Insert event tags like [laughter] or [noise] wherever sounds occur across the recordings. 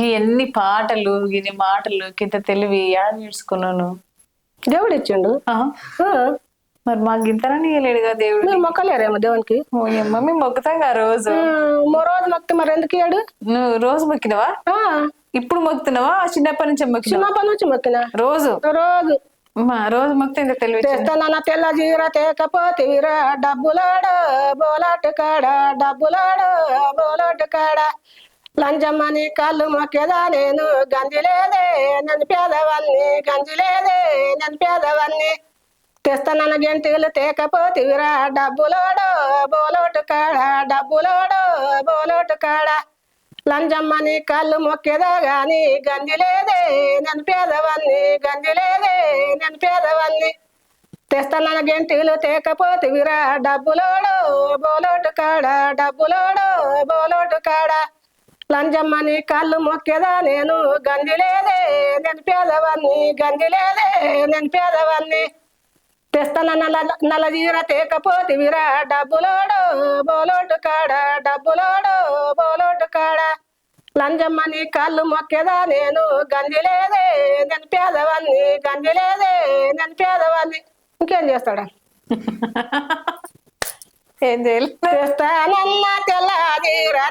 ఎన్ని పాటలు ఇన్ని మాటలు కింద తెలివి యాడ్ నేర్చుకున్నాను దేవుడు ఇచ్చిండు? మరి మాకు ఇంతనని ఇవ్వలేడుగా దేవుడు. మీరు మొక్కలేరేమో దేవునికి? ఓ అమ్మ మేము మొక్కుతాం కదా రోజు. మో రోజు మొక్కితే మరి ఎందుకు ఇయ్యాడు? నువ్వు రోజు మొక్కినవా? ఆ, ఇప్పుడు మొక్కుతున్నావా? చిన్నప్పటి నుంచి మొక్కినవా? చిన్నప్పటి నుంచి మొక్కిన? రోజు. రోజు. అమ్మా, రోజు మొక్కితే ఇంత తెలివి. తెస్తానన్న తెల్ల జీర తేకపోతీరా డబ్బులాడు బోలాటు కాడ డబ్బులాడు బోలాటు కాడ. లంజమ్మని కళ్ళు మొక్కేదా నేను? గంజిలేదే నన్ను పేదవన్నీ. గంజి లేదే నన్ను పేదవన్నీ. తెస్తానన్న గెంటిలు తేకపోతీరా డబ్బులోడో బోలోటు కాడ. డబ్బులోడో బోలోటు కాడ. లంజమ్మని కళ్ళు మొక్కేదా గాని? గంజి లేదే నన్ను పేదవన్నీ. గంజి లేదే నన్ను పేదవన్నీ. తెస్తానన్న గెంటిలు తేకపోతివిరా. డబ్బులోడో డబ్బులోడు బోలోటు కాడ. డబ్బులోడో బోలోటు కాడ. లంజమ్మని కళ్ళు మొక్కేదా నేను? గందిలేదే నేను పేదవన్ని గందిలేదే నేను పేదవన్ని తెస్తానన్న నల్ల నల్ల జీర తేకపోతే విరా. డబ్బులోడు బోలోటు కాడ? డబ్బులోడు బోలోటు కాడ? లంజమ్మని కళ్ళు మొక్కేదా నేను? గంజిలేదే నేను పేదవన్ని గంజిలేదే నేను పేదవన్ని ఇంకేం చేస్తాడా? [laughs] ఏం చేయాలి తెస్తానన్న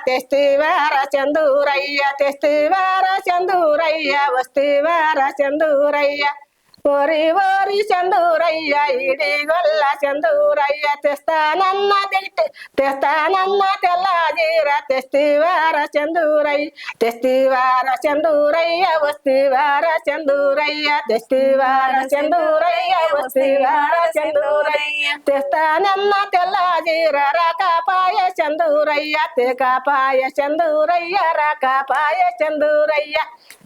తెస్తివార చందూరయ్య తెస్తివార చందూరయ్య వస్తివార చందూరయ్య. ఓరి ఓరి చందూరయ్య ఇడి గొల్ల చందూరయ్య తెస్తానన్న దిట్టి తెస్తానన్న తెల్లాజీర తెస్తివార చందూరయ్య తెస్తివార చందూరయ్య వస్తివార చందూరయ్య తెస్తివార చందూరయ్య వస్తివార చందూరయ్య తెస్తానన్న తెల్లాజీర రాకాపాయ చందూరయ్య తేకాపాయ చందూరయ్య రాకాపాయ చందూరయ్య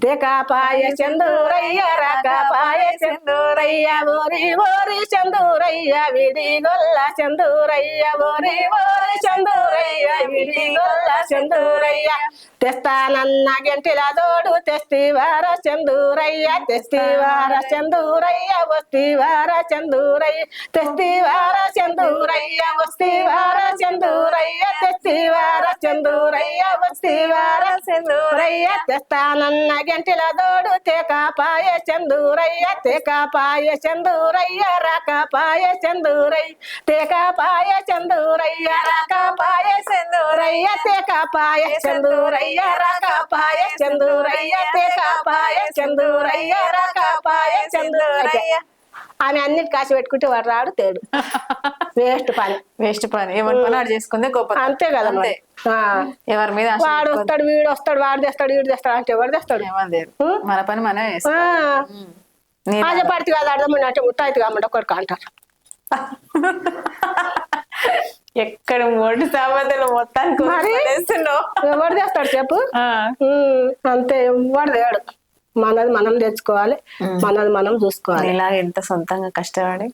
తేకాపాయ చందూరయ్య రాకాపాయ చందూరయ్య ఓరి ఓరి చందూరయ్య విడి గొల్ల చందూరయ్య ఓరి ఓరి చందూరయ్య విడి గొల్ల చందూరయ్య. తెస్తానన్న గంటిల తోడు తెస్తివార చందూరయ్య తెస్తివార చందూరయ్య వస్తివార చందూరయ్య. తెస్తివార చందూరయ్య వస్తివార చందూరయ్య తెస్తివార చందూరయ్య వస్తివార చందూరయ్య. తెస్తానన్న గంటిల తోడు తేకాపాయ చందూరయ్య తేకాపాయ చందూరయ్య రాకాపాయ చందూరయ్య తేకాపాయ చందూరయ్య రాకాపాయ చందూరయ్య తేకాపాయ చందూరయ్య రాకాపాయ చందూరయ్య తేకాపాయ చందూరయ్య రాకాపాయ చందూరయ్య. ఆమె అన్నిటి కాసి పెట్టుకుంటే వాడు రాడు తేడు. వేస్ట్ పని. వేస్ట్ పని. ఎవరి పని ఆడు చేసుకుందే గొప్ప అంతే కదా. ఎవరి మీద వాడు వస్తాడు వీడు వస్తాడు వాడు తెస్తాడు వీడు తెస్తాడు అంటే ఎవడు తెస్తాడు. మన పని మనమే చేస్తాం ఆ. నీ ఆశ పడితే కాదు అర్థమని అంటే ముట్టాయితీ కామంటే ఒకరికి అంటారు. ఎక్కడ మొండి సామెతలు మొత్తానికి. ఎవడు తెస్తాడు చెప్పు? అంతే ఎవడు తేడు మనది మనం తెచ్చుకోవాలి మనది మనం చూసుకోవాలి. ఇలాగ ఎంత సొంతంగా కష్టపడి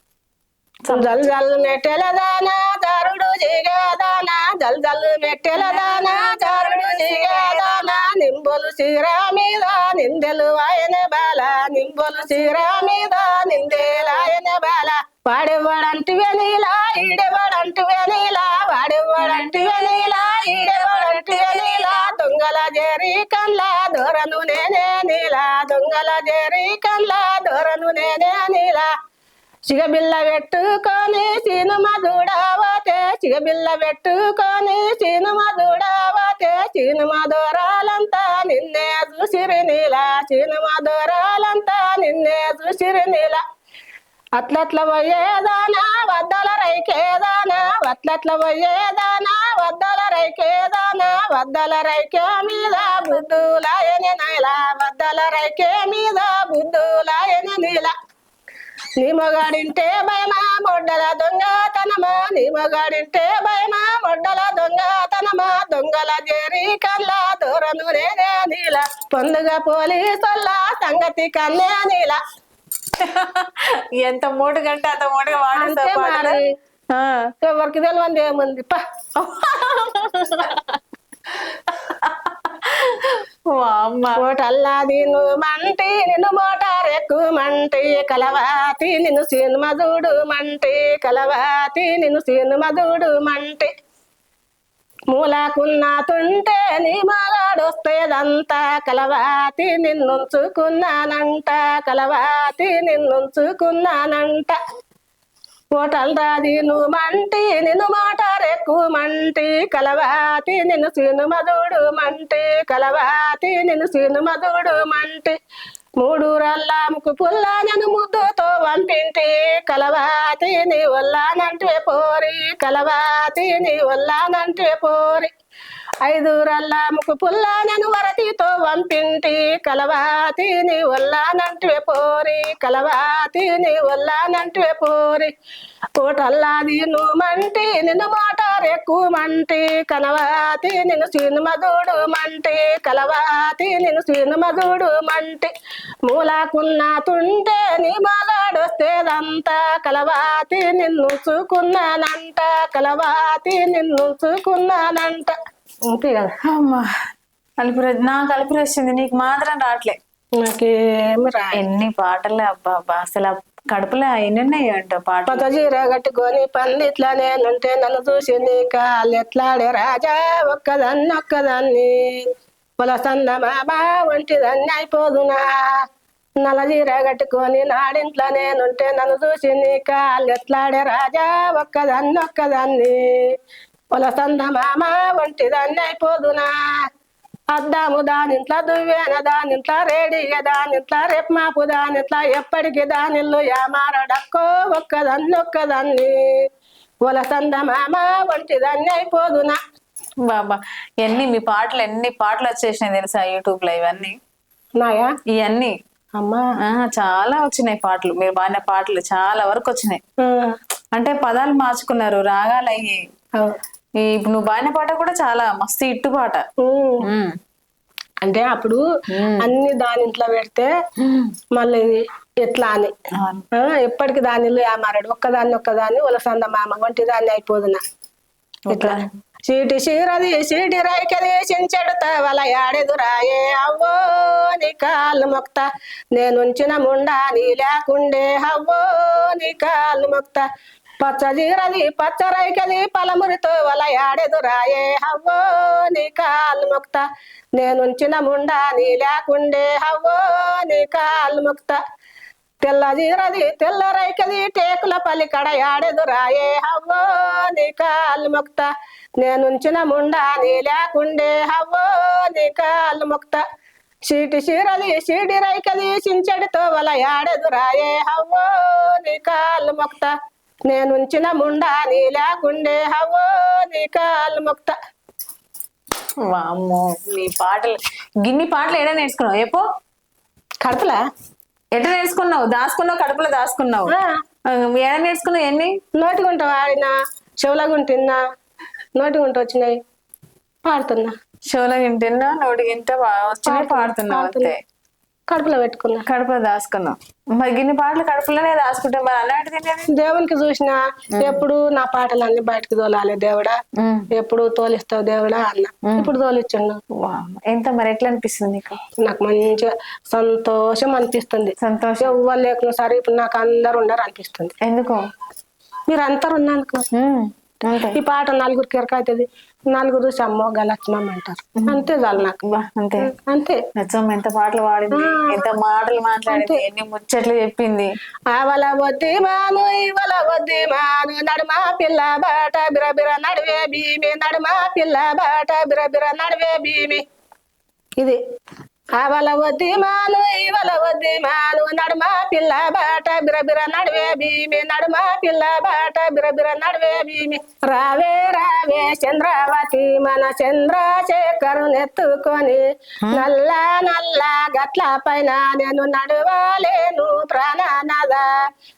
జల్ జల్ మెట్టెల దానా దారుడు జిగేదానా. జల్ జల్ మెట్టెల దానా దారుడు జిగేదానా. నింబొలు చీర మీద నిందెలు ఆయన బాల. నింబొలు చీర మీద నిందెలాయన బాల. వాడెవ్వడంటి వెనీలా ఈడెవ్వడంటి వెనీలా. వాడెవ్వడంటి వెనీలా ఈడెవ్వడంటి వెనీలా. దొంగల జరి కల్లా దొరను నేనే నీలా. దొంగల జరి కల్లా దొరను నేనే చిగబిల్ల పెట్టుకొని సినిమా చూడవతే చిగబిల్ల పెట్టుకొని సినిమా చూడవతే సినిమా దూరాలంతా నిన్నే చూసిరి నీలా. సినిమా దూరాలంతా నిన్నే చూసిరి నీలా. అట్లట్ల పోయేదానా వద్దల రైకేదానా అట్లట్ల పోయేదానా వద్దల రైకేదానా వద్దల రైకే మీద బుద్ధులాయని నీలా వద్దల రైకే మీద బుద్ధులాయని నీలా. నీ మగాడింటే భయమా మొడ్డల దొంగతనమా? నీ మగాడింటే భయమా మొడ్డల దొంగతనమా? దొంగల జేరి కల్లా దూరను నేనే నీల. పొందుగ పోలీసుల్లా సంగతి కన్నే నీల. ఎంత మూడు గంట అంత. ఆ. ఎవరికి తెలియంది ఏముంది? [laughs] ఓటల్లా మంటి నిన్ను మోటార్ మంటి కలవాతి నిన్ను సినిమా చూడు మంటి కలవాతి నిన్ను సినిమా చూడు మంటి మూలాకున్న తుంటే నీ మాలాడొస్తేదంతా కలవాతి నిన్నుంచుకున్నానంట కలవాతి నిన్నుంచుకున్నానంట. ఓటల్ రాది నువ్వు మంటి నిన్ను మాటారెక్కు మంటి కలవాతి నిన్ను సీను మధుడు మంటి కలవాతి నిన్ను సీను మధుడు మంటి. మూడు రల్లాముకు పుల్ల నన్ను ముద్దుతో వంపింటి కలవాతి నీ వల్లానంటే పోరి కలవాతి నీ వల్లానంటే పోరి. ఐదు రల్లాముకు పుల్ల వరతితో వంపింటి కలవాతిని ఒల్లానంటే పోరి కలవాతిని ఒల్లానంటే పోరి. కోటల్లాది నువ్వు మంటి నిన్ను మాటారెక్కువ మంటి కలవాతి నిన్ను సినిమధుడు మంటి కలవాతి నిన్ను సినిమధుడు మంటి. మూలాకున్న తుంటే నీ మాలాడొస్తేదంతా కలవాతి నిన్ను చూకున్నానంట కలవాతి నిన్ను చూకున్నానంట. అంతే కదా. అమ్మా కలిపి నాకు కలిపి వచ్చింది నీకు మాత్రం రావట్లే. నాకేమి రా ఎన్ని పాటలే అబ్బా అబ్బా. అసలు కడుపులో ఎన్ని ఉన్నాయి అంట పాటలు కొత్త చీర కట్టుకొని పందిట్లా నేనుంటే నన్ను చూసి నీ కాళ్ళు ఎట్లాడే రాజా ఒక్కదాన్ని ఒక్కదాన్ని. పొల సందమామ ఒంటిదాన్ని అయిపోదునా. నల్ల చీర కట్టుకొని నాడింట్లో నేనుంటే నన్ను చూసి నీ కాళ్ళు ఎట్లాడే రాజా ఒక్కదాన్ని ఒక్కదాన్ని. పొల సందమామ ఒంటిదాన్ని అయిపోదునా అద్దాము దానింట్లో దువ్వేన దానింట్లో రేడిగా దానింట్లో రేపు మాపు దానింట్లో ఎప్పటికి దానిల్లు యామారడక్కో ఒక్కదాన్ని ఒక్కదాన్ని ఒలసంద మామ ఒంటిదాన్ని అయిపోదునా బాబా ఎన్ని మీ పాటలు ఎన్ని పాటలు వచ్చేసినాయి తెలుసా యూట్యూబ్లో ఇవన్నీ? నాయా ఇవన్నీ అమ్మా. చాలా వచ్చినాయి పాటలు. మీరు పాడిన పాటలు చాలా వరకు వచ్చినాయి. అంటే పదాలు మార్చుకున్నారు రాగాలు అయ్యి అవు. ఈ ఇప్పుడు నువ్వు పాడిన పాట కూడా చాలా మస్తు ఇట్టు పాట. అంటే అప్పుడు అన్ని దానింట్లో పెడితే మళ్ళీ ఎట్లా అని. ఎప్పటికి దానిల్లు యామారాడు ఒక్కదాన్ని ఒక్కదాన్ని ఒలసంద మామ ఒంటిదాన్ని అయిపోదునా. ఇట్లా చీటి చీరది చీటి రైకది చించెడుత వల యాడెదు రాయే అవ్వో నీ కాళ్ళు మొక్త. నేనుంచిన ముండా నీ లేకుండే అవ్వో నీ కాళ్ళు మొక్త. పచ్చ పచ్చరైకలి పచ్చ రైకది పలమురితో వల యాడెదు రాయే అవ్వో నీ కాలు ముక్త. నేనుంచిన ముండా నీ లేకుండే హవ్వో నీ కాలు ముక్త. తెల్ల జీరది తెల్ల రైకది టేకుల పలికడ యాడెదు రాయే హవ్వో నీ కాలు ముక్త. నేనుంచిన ముండా నీ లేకుండే హవ్వో నీ కాలు ముక్త. చీటి చీరది చీటి రైకది చించెడితో వల యాడెదు రాయే హవ్వో నీ కాలు మొక్త. నేనుంచిన ముండా నీ లేకుండే హవ్వో నీ కాళ్ళు మొక్త. వామ్మో మీ పాటలు. గిన్ని పాటలు ఏడా నేర్చుకున్నావు? ఎప్పో కడపలా? ఎట్లా నేర్చుకున్నావు? దాచుకున్నావు కడుపులో దాచుకున్నావు ఆ, ఏడా నేర్చుకున్నావు? ఎన్ని? నోటిగుంట వాడినా చెవులగుంటిన్నా నోటిగుంట వచ్చినాయి పాడుతున్నా. షోలో గింటిన్నా నోటి గింట వచ్చినాయి పాడుతున్నావు అంతే. కడుపులో పెట్టుకున్నా. కడుపులో దాచుకున్నావు మరి గిన్ని పాటలు కడుపులోనే దాచుకుంటే మరి తినేది దేవునికి చూసిన ఎప్పుడు నా పాటలన్నీ బయటకు తోలాలి దేవుడా. ఎప్పుడు తోలిస్తావు దేవుడా అన్న. ఇప్పుడు తోలిచ్చిండు. ఎంత మరి ఎట్లా అనిపిస్తుంది నీకు? నాకు మంచిగా సంతోషం అనిపిస్తుంది. సంతోషం. ఎవ్వరు లేకున్నా సరే ఇప్పుడు నాకు అందరు ఉన్నారు అనిపిస్తుంది. ఎందుకు? మీరు అందరు. అంతే. ఈ పాట నలుగురికి ఎరకైతుంది నలుగురు అమ్మో గలక్ష్మమ్మ అంటారు. అంతే చాలు నాకు. అంతే. అంతే. నచ్చం ఎంత పాటలు పాడింది ఎంత మాటలు మాట్లాడింది ఎన్ని ముచ్చట్లు చెప్పింది. ఆవల వద్ది మాను ఇవల వద్ది మాను. నడుమ పిల్ల బాట బిరబిర నడివే భీమి. నడుమ పిల్ల బాట బిరబిర నడివే భీమి. ఇది. ఆవల వద్ది మాను ఇవల వద్ది మాను నడుమ పిల్ల బాట బిరబిర నడివే భీమి నడుమ పిల్ల బాట బిరబిర నడివే భీమి. రావే రావే చంద్రావతి మన చంద్రశేఖరు నెత్తుకొని. నల్ల నల్ల గట్ల పైన నేను నడవలేను ప్రాణనాద.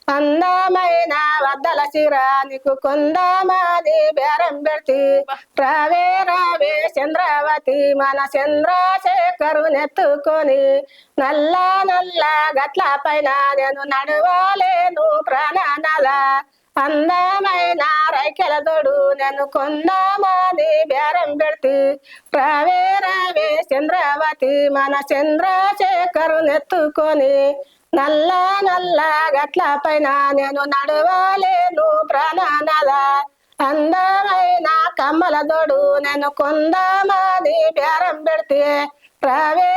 అందమైన వద్దల చీర నీకు కొందామని బేరం పెడితే. రావే రావే చంద్రావతి మన చంద్రశేఖరు పట్టుకొని నల్ల నల్ల గట్ల పైన నేను నడవలేను ప్రాణనాద అందమైన రైకెల తోడు నేను కొందామని బేరం పెడితే రావే రావే చంద్రవతి మన చంద్రశేఖరు నెత్తుకొని నల్ల నల్ల గట్ల పైన నేను నడవలేను ప్రాణనాద అందమైన కమ్మల తోడు నేను కొందామని బేరం పెడితే రావే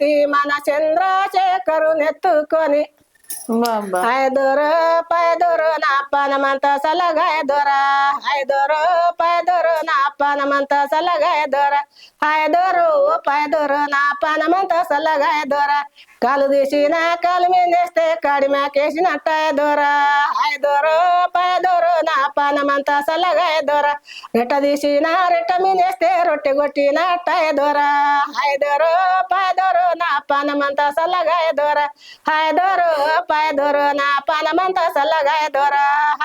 చంద్రావతి మన చంద్రశేఖరు నెత్తుకొని. ఐదురు పైదురు నా పనమంత సలగా ఐదుర పైదురు నా పనమంత సలగా ఐదుర పైదురు నా పనమంత సలగా ఐదుర కాలు తీసిన కాలు మీదేస్తే కడిమాకేసినట్ట ఐదుర ఐదురు పైదురు నా పనమంత సలగా ఐదుర రెట్ట తీసిన రెట్ట మీదేస్తే రొట్టె కొట్టినట్ట ఐదుర ఐదురు పైదురు నా పనమంత సల్లగా ఐదుర ఐదురు పైదురు నా పనమంత సల్లగా ఐదుర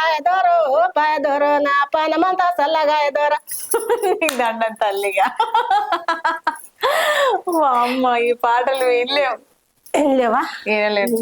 ఐదురు పైదురు నా పనమంత సల్లగా ఐదుర నీకు దండం తల్లిగా అమ్మ ఈ పాటలు వినలేవు ఏం లేవా వినలేదు